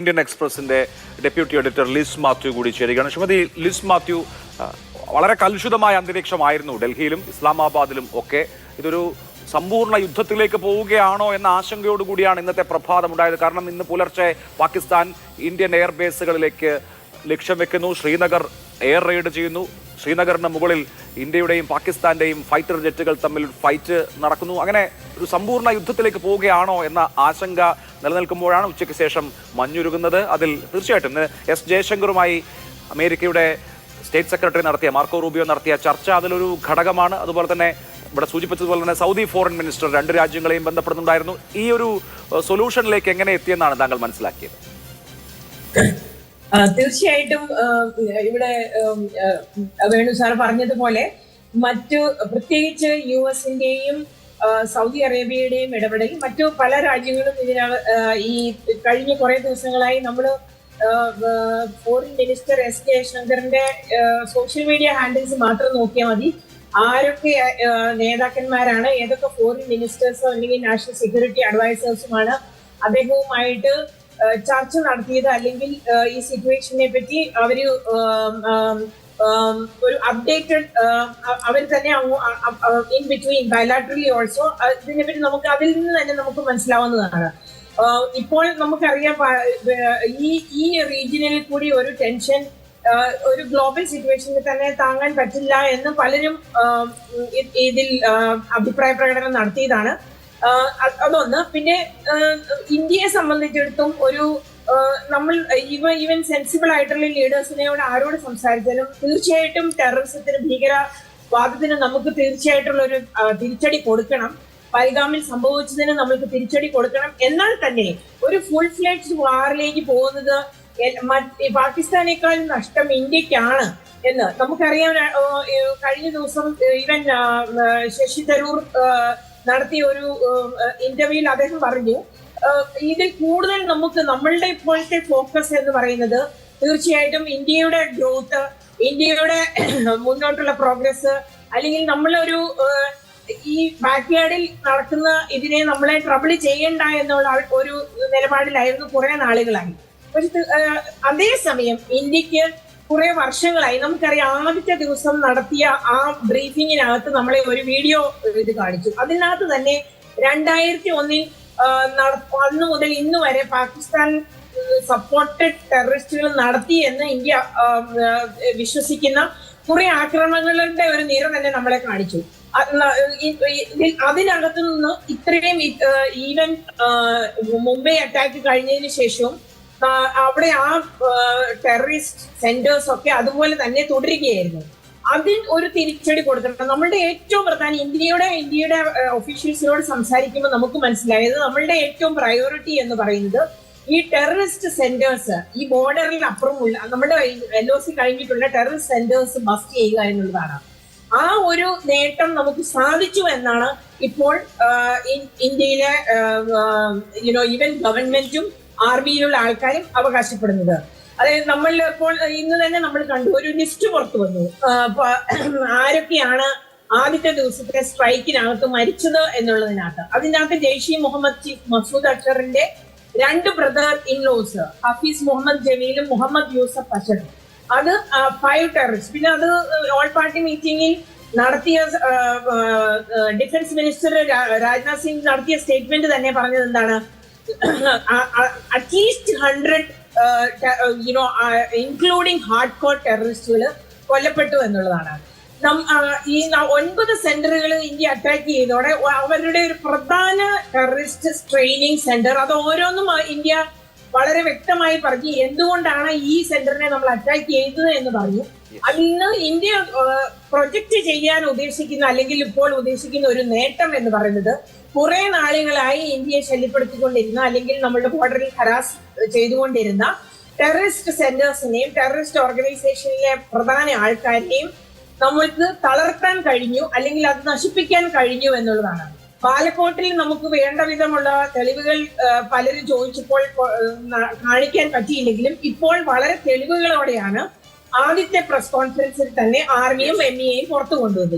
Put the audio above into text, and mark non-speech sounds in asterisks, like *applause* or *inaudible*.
Indian എക്സ്പ്രസിന്റെ deputy editor Liz Mathew കൂടി ചേരുകയാണ്. ശ്രീമതി ലിസ് മാത്യു വളരെ കലുഷിതമായ അന്തരീക്ഷമായിരുന്നു ഡൽഹിയിലും ഇസ്ലാമാബാദിലും ഒക്കെ. ഇതൊരു സമ്പൂർണ യുദ്ധത്തിലേക്ക് പോവുകയാണോ എന്ന ആശങ്കയോടുകൂടിയാണ് ഇന്നത്തെ പ്രഭാതം ഉണ്ടായത് കാരണം ഇന്ന് പുലർച്ചെ പാകിസ്ഥാൻ ഇന്ത്യൻ എയർബേസുകളിലേക്ക് ലക്ഷ്യം വെക്കുന്നു. ശ്രീനഗർ എയർ റെയ്ഡ് ചെയ്യുന്നു. ശ്രീനഗറിന് മുകളിൽ ഇന്ത്യയുടെയും പാകിസ്ഥാന്റെയും ഫൈറ്റർ ജെറ്റുകൾ തമ്മിൽ ഫൈറ്റ് നടക്കുന്നു. അങ്ങനെ ഒരു സമ്പൂർണ യുദ്ധത്തിലേക്ക് പോവുകയാണോ എന്ന ആശങ്ക നിലനിൽക്കുമ്പോഴാണ് ഉച്ചയ്ക്ക് ശേഷം മഞ്ഞുരുകുന്നത്. അതിൽ തീർച്ചയായിട്ടും എസ് ജയശങ്കറുമായി അമേരിക്കയുടെ സ്റ്റേറ്റ് സെക്രട്ടറി നടത്തിയ മാർക്കോ റൂബിയോ നടത്തിയ ചർച്ച അതിലൊരു ഘടകമാണ്. അതുപോലെ തന്നെ ഇവിടെ സൂചിപ്പിച്ചതുപോലെ തന്നെ സൗദി ഫോറിൻ മിനിസ്റ്റർ രണ്ട് രാജ്യങ്ങളെയും ബന്ധപ്പെടുന്നുണ്ടായിരുന്നു. ഈ ഒരു സൊല്യൂഷനിലേക്ക് എങ്ങനെ എത്തിയെന്നാണ് താങ്കൾ മനസ്സിലാക്കിയത്? തീർച്ചയായിട്ടും ഇവിടെ വേണു സാർ പറഞ്ഞതുപോലെ മറ്റു പ്രത്യേകിച്ച് യു എസിന്റെയും സൗദി അറേബ്യയുടെയും ഇടപെടൽ മറ്റു പല രാജ്യങ്ങളും ഇതിനകത്ത് ഈ കഴിഞ്ഞ കുറെ ദിവസങ്ങളായി നമ്മൾ ഫോറിൻ മിനിസ്റ്റർ എസ് ശങ്കറിന്റെ സോഷ്യൽ മീഡിയ ഹാൻഡിൽസ് മാത്രം നോക്കിയാൽ മതി. ആരൊക്കെ നേതാക്കന്മാരാണ് ഏതൊക്കെ ഫോറിൻ മിനിസ്റ്റേഴ്സോ അല്ലെങ്കിൽ നാഷണൽ സെക്യൂരിറ്റി അഡ്വൈസേഴ്സുമാണ് അദ്ദേഹവുമായിട്ട് ചർച്ച നടത്തിയത് അല്ലെങ്കിൽ ഈ സിറ്റുവേഷനെ പറ്റി അവർ ഒരു അപ്ഡേറ്റഡ് അവർ തന്നെ ഇൻ ബിറ്റ്വീൻ ബയലാട്രലി ഓൾസോ ഇതിനെ പറ്റി നമുക്ക് അതിൽ നിന്ന് തന്നെ നമുക്ക് മനസ്സിലാവുന്നതാണ്. ഇപ്പോൾ നമുക്കറിയാം ഈ ഈ റീജിയനിൽ കൂടി ഒരു ടെൻഷൻ ഒരു ഗ്ലോബൽ സിറ്റുവേഷനിൽ തന്നെ താങ്ങാൻ പറ്റില്ല എന്ന് പലരും ഇതിൽ അഭിപ്രായ പ്രകടനം നടത്തിയതാണ്. അതൊന്ന്. പിന്നെ ഇന്ത്യയെ സംബന്ധിച്ചിടത്തും ഒരു നമ്മൾ ഇവ ഈവൻ സെൻസിബിൾ ആയിട്ടുള്ള ലീഡേഴ്സിനോട് ആരോട് സംസാരിച്ചാലും തീർച്ചയായിട്ടും ടെററിസത്തിന് ഭീകരവാദത്തിന് നമുക്ക് തീർച്ചയായിട്ടുള്ള ഒരു തിരിച്ചടി കൊടുക്കണം. പൈഗാമിൽ സംഭവിച്ചതിന് നമ്മൾക്ക് തിരിച്ചടി കൊടുക്കണം. എന്നാൽ തന്നെ ഒരു ഫുൾ ഫ്ലെഡ്ജ് വാറിലേക്ക് പോകുന്നത് പാകിസ്ഥാനേക്കാൾ നഷ്ടം ഇന്ത്യക്കാണ് എന്ന് നമുക്കറിയാം. കഴിഞ്ഞ ദിവസം ഈവൻ ശശി തരൂർ നടത്തിയ ഒരു ഇന്റർവ്യൂവിൽ അദ്ദേഹം പറഞ്ഞു ഇതിൽ കൂടുതൽ നമുക്ക് നമ്മളുടെ ഇപ്പോഴത്തെ ഫോക്കസ് എന്ന് പറയുന്നത് തീർച്ചയായിട്ടും ഇന്ത്യയുടെ ഗ്രോത്ത് ഇന്ത്യയുടെ *clears throat* മുന്നോട്ടുള്ള പ്രോഗ്രസ് അല്ലെങ്കിൽ നമ്മളൊരു ഈ ബാക്ക്യാർഡിൽ നടക്കുന്ന ഇതിനെ നമ്മളെ ട്രബിൾ ചെയ്യണ്ട എന്നുള്ള ഒരു നിലപാടിലായിരുന്നു കുറെ നാളുകളായി. പക്ഷെ അതേസമയം ഇന്ത്യയ്ക്ക് കുറെ വർഷങ്ങളായി. നമുക്കറിയാം ആദ്യത്തെ ദിവസം നടത്തിയ ആ ബ്രീഫിങ്ങിനകത്ത് നമ്മളെ ഒരു വീഡിയോ ഇത് കാണിച്ചു. അതിനകത്ത് തന്നെ രണ്ടായിരത്തി ഒന്നിൽ അന്ന് മുതൽ ഇന്ന് വരെ പാകിസ്ഥാൻ സപ്പോർട്ടഡ് ടെററിസ്റ്റുകൾ നടത്തി എന്ന് ഇന്ത്യ വിശ്വസിക്കുന്ന കുറെ ആക്രമണങ്ങളുടെ ഒരു നിര തന്നെ നമ്മളെ കാണിച്ചു. അതിനകത്ത് നിന്ന് ഇത്രയും ഈവൻ മുംബൈ അറ്റാക്ക് കഴിഞ്ഞതിന് ശേഷവും അവിടെ ആ ടെററിസ്റ്റ് സെന്റേഴ്സ് ഒക്കെ അതുപോലെ തന്നെ തുടരുകയായിരുന്നു. അതിൽ ഒരു തിരിച്ചടി കൊടുക്കണം നമ്മളുടെ ഏറ്റവും പ്രധാന ഇന്ത്യയുടെ ഇന്ത്യയുടെ ഒഫീഷ്യൽസിനോട് സംസാരിക്കുമ്പോൾ നമുക്ക് മനസ്സിലായത് നമ്മളുടെ ഏറ്റവും പ്രയോറിറ്റി എന്ന് പറയുന്നത് ഈ ടെററിസ്റ്റ് സെന്റേഴ്സ് ഈ ബോർഡറിൽ അപ്പുറമുള്ള നമ്മുടെ എൽ ഒ സി കഴിഞ്ഞിട്ടുള്ള ടെററിസ്റ്റ് സെന്റേഴ്സ് ബസ്റ്റ് ചെയ്യുക എന്നുള്ളതാണ്. ആ ഒരു നേട്ടം നമുക്ക് സാധിച്ചു എന്നാണ് ഇപ്പോൾ ഇന്ത്യയിലെ യുനോ ഈവൻ ഗവൺമെന്റും ആർമിയിലുള്ള ആൾക്കാരും അവകാശപ്പെടുന്നത്. അതായത് നമ്മൾ ഇപ്പോൾ ഇന്ന് തന്നെ നമ്മൾ കണ്ടു ഒരു ലിസ്റ്റ് പുറത്തു വന്നു. *clears throat* ആരൊക്കെയാണ് ആദ്യത്തെ ദിവസത്തെ സ്ട്രൈക്കിനകത്ത് മരിച്ചത് എന്നുള്ളതിനകത്ത്. അതിനകത്ത് ജെയ്ഷി മുഹമ്മദ് ചീഫ് മസൂദ് അക്ഷറിന്റെ രണ്ട് brother in law Hafeez Muhammad ജമീലും Muhammad Yusuf അഷറും. അത് ഫൈവ് ടെററിസ്റ്റ്. പിന്നെ അത് ഓൾ പാർട്ടി മീറ്റിംഗിൽ നടത്തിയ ഡിഫൻസ് മിനിസ്റ്റർ രാജ്നാഥ് സിംഗ് നടത്തിയ സ്റ്റേറ്റ്മെന്റ് തന്നെ പറഞ്ഞത് എന്താണ് *clears throat* at least hundred you know including hard core ടെററിസ്റ്റുകൾ കൊല്ലപ്പെട്ടു എന്നുള്ളതാണ്. ഈ ഒൻപത് സെന്ററുകൾ ഇന്ത്യ അറ്റാക്ക് ചെയ്തോടെ അവരുടെ ഒരു പ്രധാന ടെററിസ്റ്റ് ട്രെയിനിങ് സെന്റർ അത് ഓരോന്നും ഇന്ത്യ വളരെ വ്യക്തമായി പറഞ്ഞു എന്തുകൊണ്ടാണ് ഈ സെന്ററിനെ നമ്മൾ അറ്റാക്ക് ചെയ്തത് എന്ന് പറഞ്ഞു. അതിൽ നിന്ന് ഇന്ത്യ പ്രൊജക്ട് ചെയ്യാൻ ഉദ്ദേശിക്കുന്ന അല്ലെങ്കിൽ ഇപ്പോൾ ഉദ്ദേശിക്കുന്ന ഒരു നേട്ടം എന്ന് പറയുന്നത് കുറെ നാളുകളായി ഇന്ത്യയെ ശല്യപ്പെടുത്തിക്കൊണ്ടിരുന്ന അല്ലെങ്കിൽ നമ്മുടെ ബോർഡറിൽ ഹരാസ് ചെയ്തുകൊണ്ടിരുന്ന ടെററിസ്റ്റ് സെന്റേഴ്സിനെയും ടെററിസ്റ്റ് ഓർഗനൈസേഷനിലെ പ്രധാന ആൾക്കാരെയും നമ്മൾക്ക് തളർത്താൻ കഴിഞ്ഞു അല്ലെങ്കിൽ അത് നശിപ്പിക്കാൻ കഴിഞ്ഞു എന്നുള്ളതാണ്. പാലക്കോട്ടിൽ നമുക്ക് വേണ്ട വിധമുള്ള തെളിവുകൾ പലരും ചോദിച്ചപ്പോൾ കാണിക്കാൻ പറ്റിയില്ലെങ്കിലും ഇപ്പോൾ വളരെ തെളിവുകളോടെയാണ് ആദ്യത്തെ പ്രസ് കോൺഫറൻസിൽ തന്നെ ആർമിയും എം എയും പുറത്തു കൊണ്ടുവന്നത്.